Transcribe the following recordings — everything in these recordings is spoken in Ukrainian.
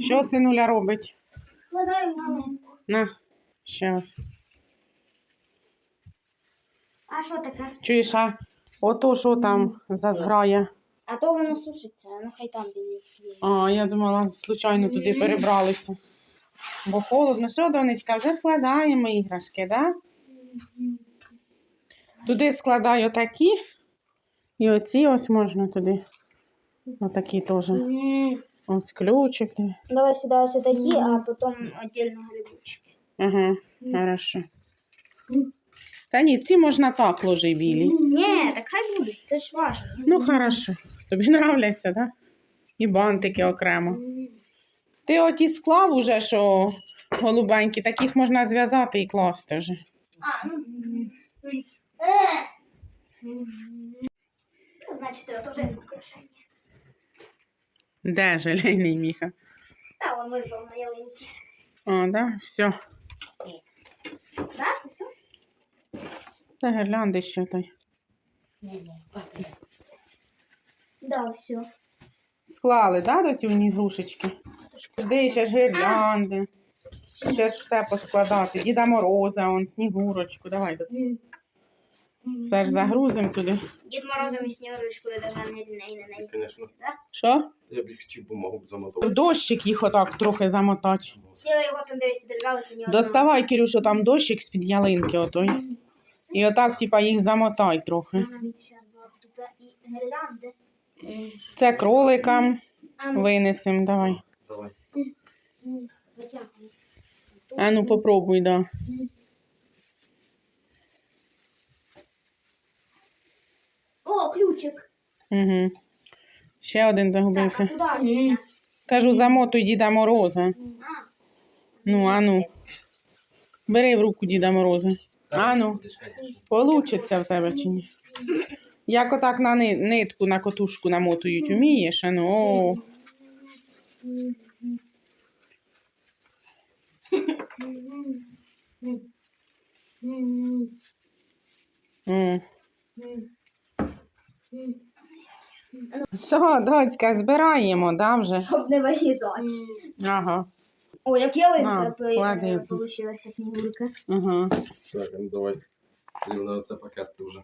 Що синуля робить? Складаю маленьку. На, ще ось. А що таке? Чуєш, а ото що там за зграя? А то воно сушиться, ну хай там біля. А, я думала, случайно туди перебралися. Бо холодно. Що, донечка, вже складаємо іграшки, да? Туди складаю такі. І оці ось можна туди. Отакі теж. Ось ключик. диви. Давай сюда ось такі, а потім отдельно грибочки. Ага, хорошо. Та ні, ці можна так ложи білі. Ні, так хай будуть, це ж важно. Ну, хорошо. Тобі нравляться, так? Да? І бантики окремо. Ти оті склав уже, що голубенькі, таких можна зв'язати і класти вже. А, ну. Ну, Значить, це вже украшення. Де желейний міха? Та вон випав на ялинці. А, да? Все. Знаєш, усе? Та гірлянди ще той. Да, все. Склали, да, до ці ігрушечки? Жди, ще ж гірлянди. Ще ж все поскладати. Діда Мороза, он, Снігурочку. Давай до цього. Все ж загрузимо туди. Дід Морозом і Снігурочкою до мене не. Конечно. Що? Я б їх хотів бумагу б В дощик їх отак трохи замотати. Цілий його там дивись, держалися ні одного. Доставай, Кирюша, там дощик з-під ялинки отой. І отак, типа, їх замотай трохи. Це кроликам ну, винесем, давай. Давай. А ну попробуй, да. О, ключик. Угу. Ще один Так, загубився. а куди? Кажу, замотуй Діда Мороза. А, Ну, а ну. Бери в руку Діда Мороза. А ну, получиться в тебе чи ні? Як отак на ни- нитку, на котушку намотують, вмієш? А ну, о. Що, доцька, збираємо, да, вже? Щоб не виїдати. Ага. О, як ялинка оце. снігурка. Ага. Так, ну давай. Слів на оце пакет вже.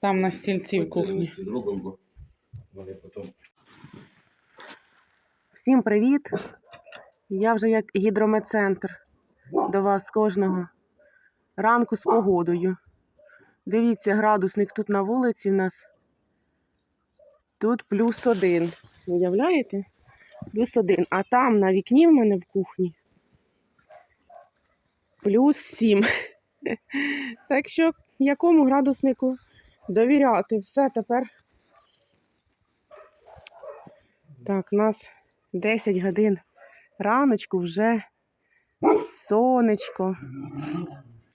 Там на стільці в кухні. Зробимо, бо вони потім. Всім привіт! Я вже як гідрометцентр до вас кожного ранку з погодою. Дивіться, градусник тут на вулиці в нас. Тут плюс один. Уявляєте? Плюс один. А там на вікні в мене в кухні плюс сім. Так що якому градуснику довіряти? Все тепер. Так, у нас 10 годин раночку вже сонечко.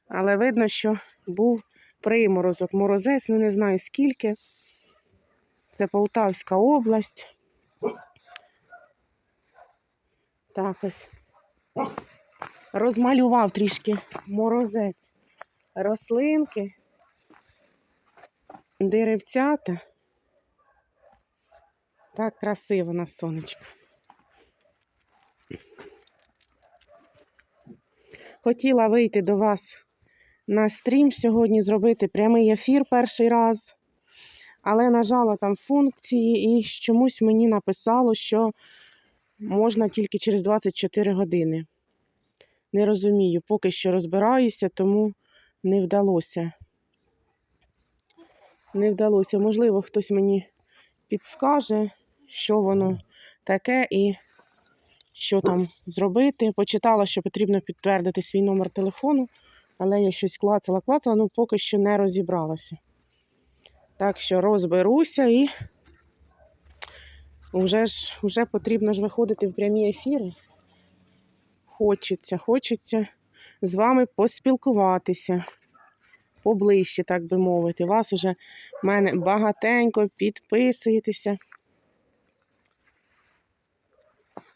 Але видно, що був приморозок. Морозець, ну не знаю скільки. Це Полтавська область. Так ось. Розмалював трішки морозець. Рослинки, деревцята. Так красиво на сонечко. Хотіла вийти до вас на стрім сьогодні, зробити прямий ефір перший раз, але нажала там функції і чомусь мені написало, що можна тільки через 24 години. Не розумію, поки що розбираюся, тому не вдалося. Не вдалося. Можливо, хтось мені підскаже, що воно таке і що там зробити. Почитала, що потрібно підтвердити свій номер телефону, але я щось клацала, клацала, ну поки що не розібралася. Так що розберуся і вже ж вже потрібно ж виходити в прямі ефіри. Хочеться, хочеться з вами поспілкуватися поближче, так би мовити. Вас уже в мене багатенько підписуєтеся.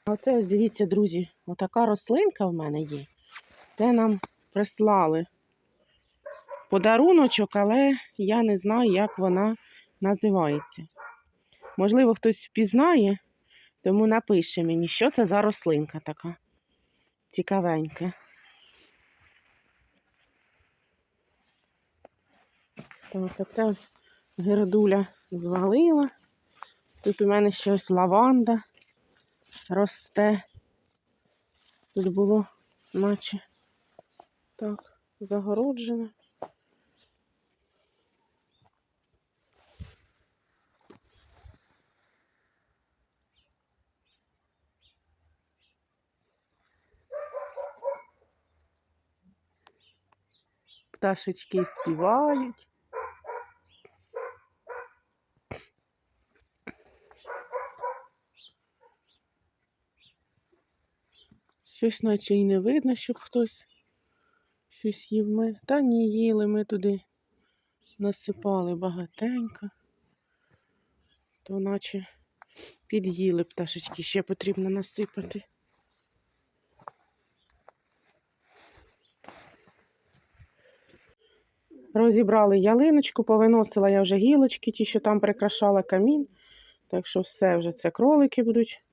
Оце ось дивіться, друзі, отака рослинка в мене є. Це нам прислали подаруночок, але я не знаю, як вона називається. Можливо, хтось впізнає, Тому напиши мені, що це за рослинка така. Цікавенька. Так, а це ось гердуля звалила. Тут у мене щось лаванда росте. Тут було, наче так, загороджено. Пташечки співають. Щось наче і не видно, щоб хтось щось їв. Ми... Та ні, їли ми туди насипали багатенько. То наче під'їли пташечки, ще потрібно насипати. Розібрали ялиночку, повиносила я вже гілочки, ті, що там прикрашала камін. Так що все вже це кролики будуть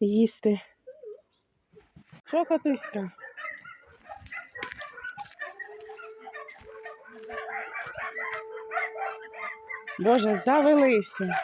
їсти. Що, Катуська? Боже, завелися.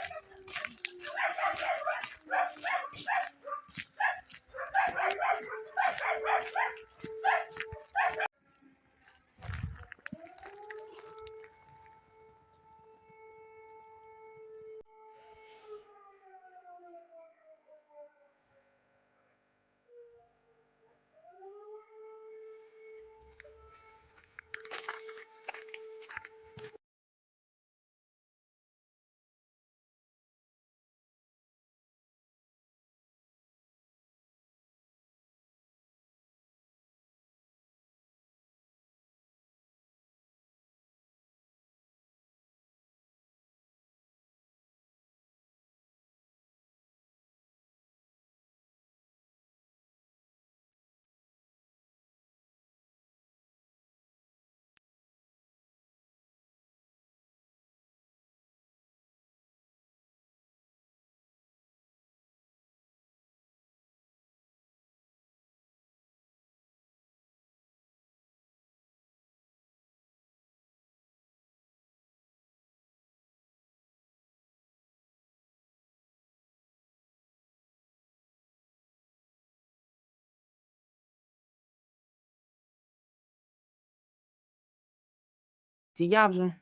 Я вже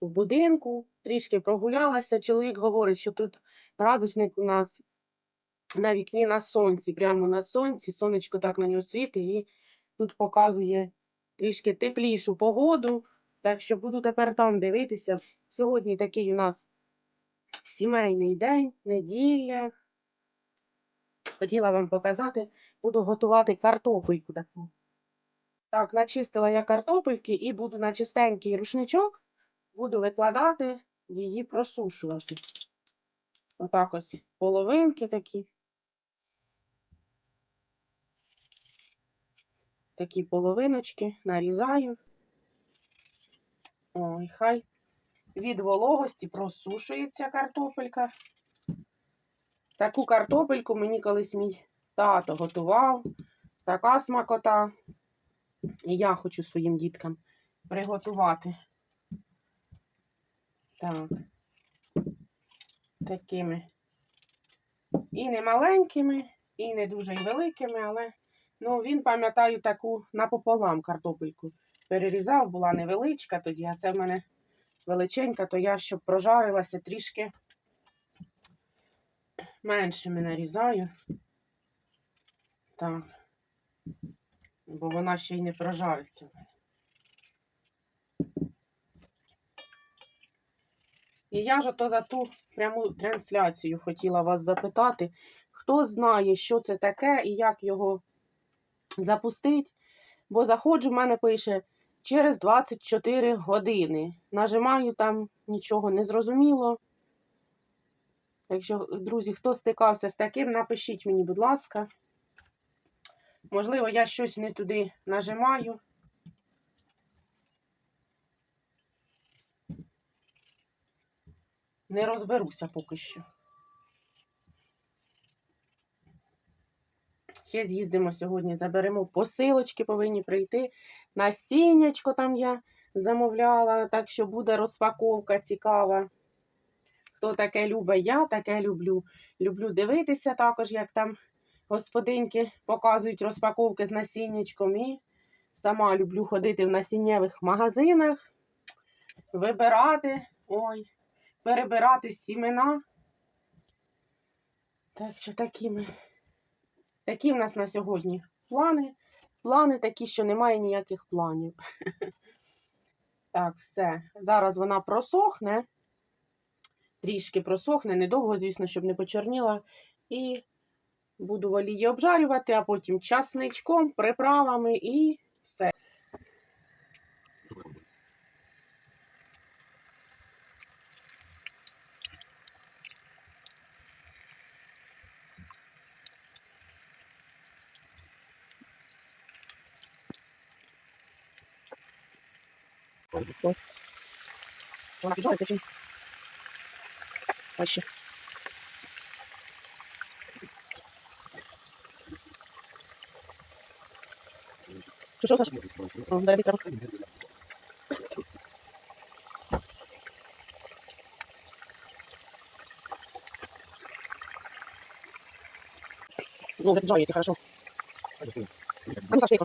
в будинку трішки прогулялася. Чоловік говорить, що тут градусник у нас на вікні на сонці, прямо на сонці. Сонечко так на нього світить і тут показує трішки теплішу погоду. Так що буду тепер там дивитися. Сьогодні такий у нас сімейний день, неділя. Хотіла вам показати, буду готувати картопельку таку. Так, начистила я картопельки і буду на чистенький рушничок, буду викладати, її просушувати. Отак ось половинки такі. Такі половиночки нарізаю. Ой, хай від вологості просушується картопелька. Таку картопельку мені колись мій тато готував. Така смакота. І я хочу своїм діткам приготувати. Так. Такими. І не маленькими, і не дуже великими, але ну, він, пам'ятаю, таку напополам картопельку перерізав, була невеличка тоді, а це в мене величенька, то я, щоб прожарилася, трішки меншими нарізаю. Так бо вона ще й не прожариться. І я ж ото за ту пряму трансляцію хотіла вас запитати, хто знає, що це таке і як його запустити. Бо заходжу, в мене пише через 24 години. Нажимаю там нічого не зрозуміло. Якщо, друзі, хто стикався з таким, напишіть мені, будь ласка. Можливо, я щось не туди нажимаю. Не розберуся поки що. Ще з'їздимо сьогодні, заберемо посилочки, повинні прийти. Насіннячко там я замовляла, так що буде розпаковка цікава. Хто таке любить, я таке люблю. Люблю дивитися також, як там господинки показують розпаковки з насіннячком. І сама люблю ходити в насіннєвих магазинах, вибирати, ой, перебирати сімена. Так що такі ми. Такі в нас на сьогодні плани. Плани такі, що немає ніяких планів. Так, все. Зараз вона просохне. Трішки просохне, недовго, звісно, щоб не почорніла. І буду в олії обжарювати, а потім часничком, приправами і все. Вона піджариться чи? ні? Що, що, Саш? О, зараз треба. Ну, запижаете, хорошо. А ну, Саш,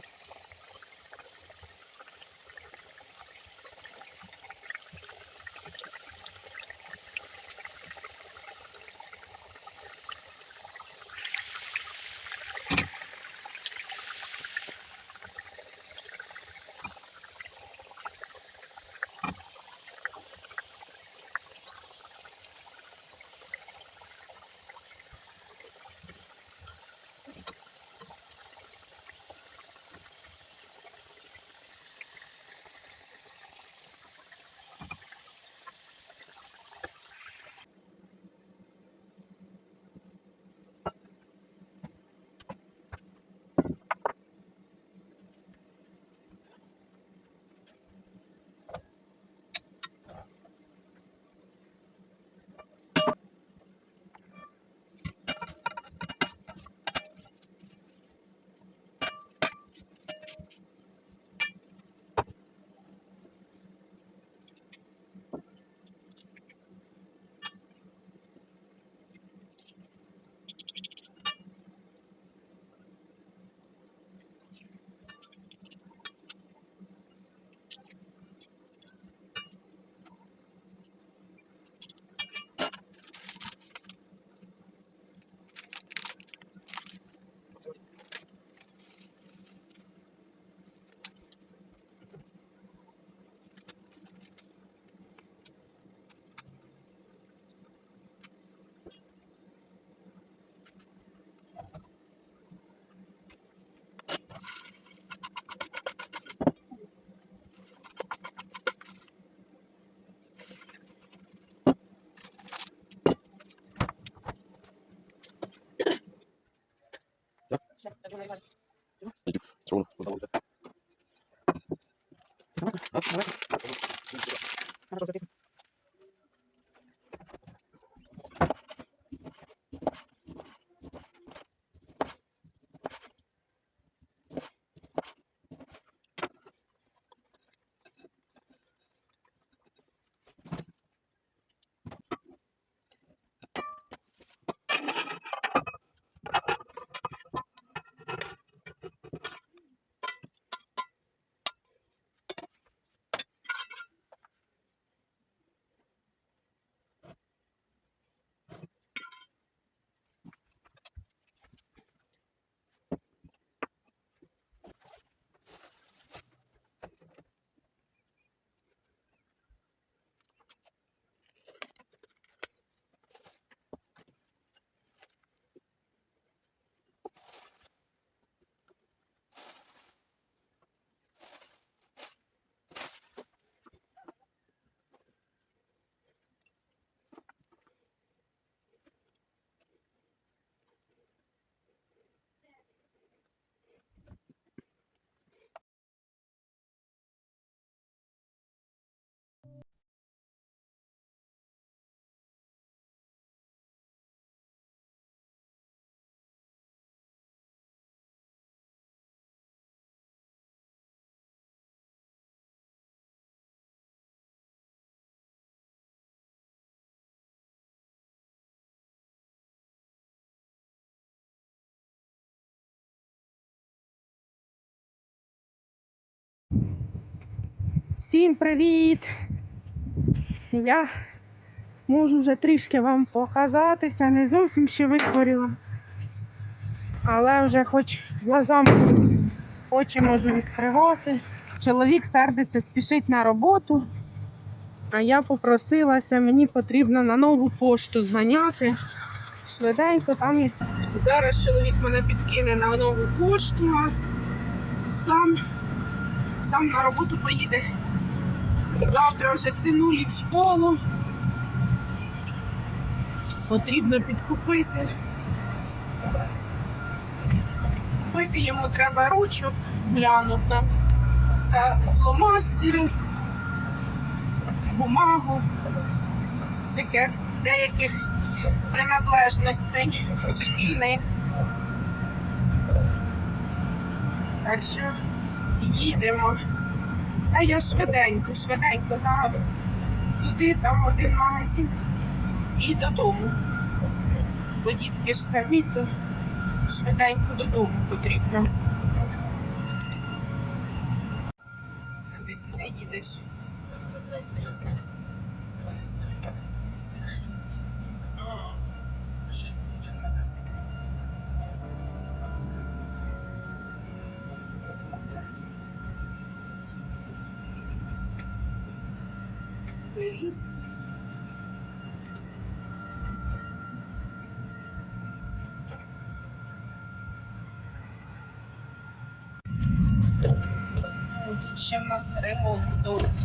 좋은 거. Всім привіт! Я можу вже трішки вам показатися, не зовсім ще вихворіла. Але вже хоч глазами очі можу відкривати. Чоловік сердиться, спішить на роботу. А я попросилася, мені потрібно на нову пошту зганяти. Швиденько там і зараз чоловік мене підкине на нову пошту, а сам, сам на роботу поїде. Завтра вже синулі в школу. Потрібно підкупити. Купити йому треба ручок, глянути та фломастери, бумагу, таке деяких принадлежностей шкільних. Так що їдемо. А я швиденько, швиденько зараз туди, там один магазин і додому. Бо дітки ж самі, то швиденько додому потрібно. Ще в нас ремонт досі.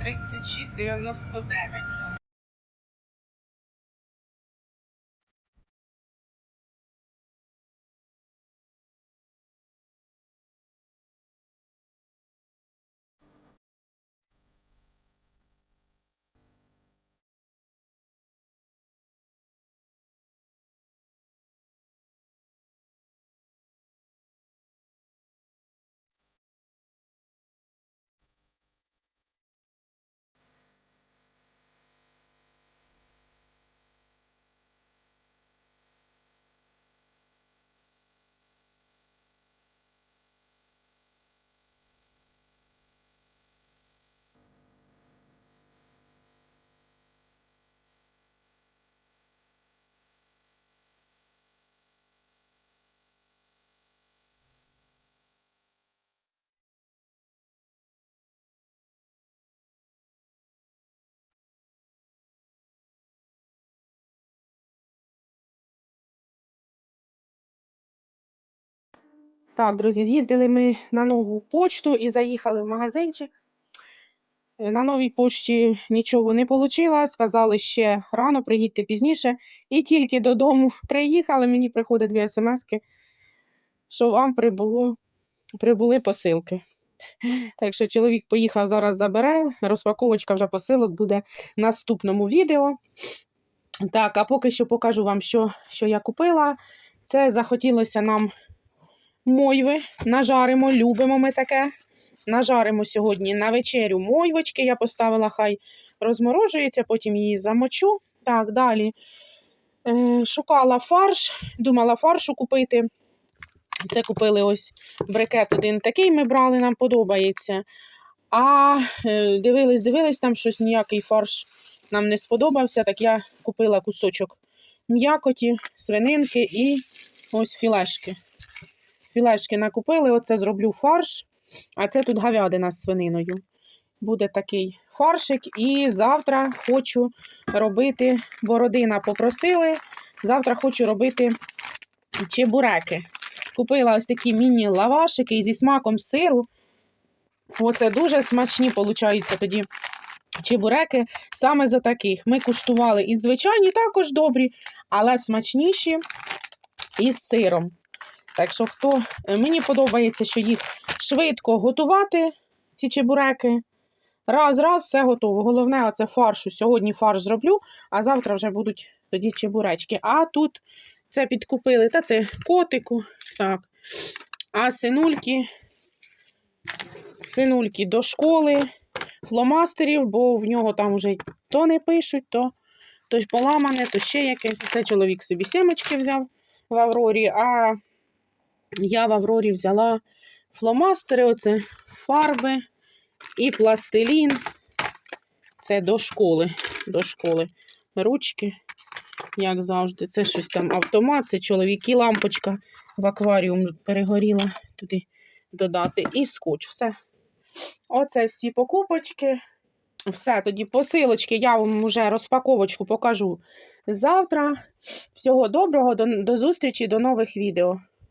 36,99. Так, друзі, з'їздили ми на нову почту і заїхали в магазинчик. Е, На новій почті нічого не вийшло. Сказали ще рано, приїдьте пізніше. І тільки додому приїхали, мені приходять дві смски, що вам прибуло, прибули посилки. Так що чоловік поїхав зараз забере. Розпаковочка вже посилок буде в наступному відео. Так, а поки що покажу вам, що, що я купила. Це захотілося нам мойви. Нажаримо, любимо ми таке. Нажаримо сьогодні на вечерю мойвочки. Я поставила, хай розморожується, потім її замочу. Так, далі. Е, шукала фарш, думала фаршу купити. Це купили ось брикет один такий ми брали, нам подобається. А е, дивились, дивились, там щось ніякий фарш нам не сподобався. Так я купила кусочок м'якоті, свининки і ось філешки. Філешки накупили, оце зроблю фарш, а це тут говядина з свининою. Буде такий фаршик. І завтра хочу робити, бо родина попросили. Завтра хочу робити чебуреки. Купила ось такі міні-лавашики зі смаком сиру. Оце дуже смачні, получаються тоді чебуреки. Саме за таких. Ми куштували і звичайні також добрі, але смачніші із сиром. Так що, хто е, мені подобається, що їх швидко готувати, ці чебуреки. Раз, раз, все готово. Головне, оце фаршу. Сьогодні фарш зроблю, а завтра вже будуть тоді чебуречки. А тут це підкупили, та це котику. Так. А синульки, синульки до школи, фломастерів, бо в нього там вже то не пишуть, то, то поламане, то ще якесь. Це чоловік собі сімочки взяв в Аврорі, а я в Аврорі взяла фломастери, оце фарби і пластилін. Це до школи. До школи. Ручки, як завжди. Це щось там автомат, це чоловіки, лампочка в акваріум перегоріла туди додати. І скотч. Все. Оце всі покупочки. Все, тоді посилочки, я вам вже розпаковочку покажу завтра. Всього доброго, до, до зустрічі, до нових відео.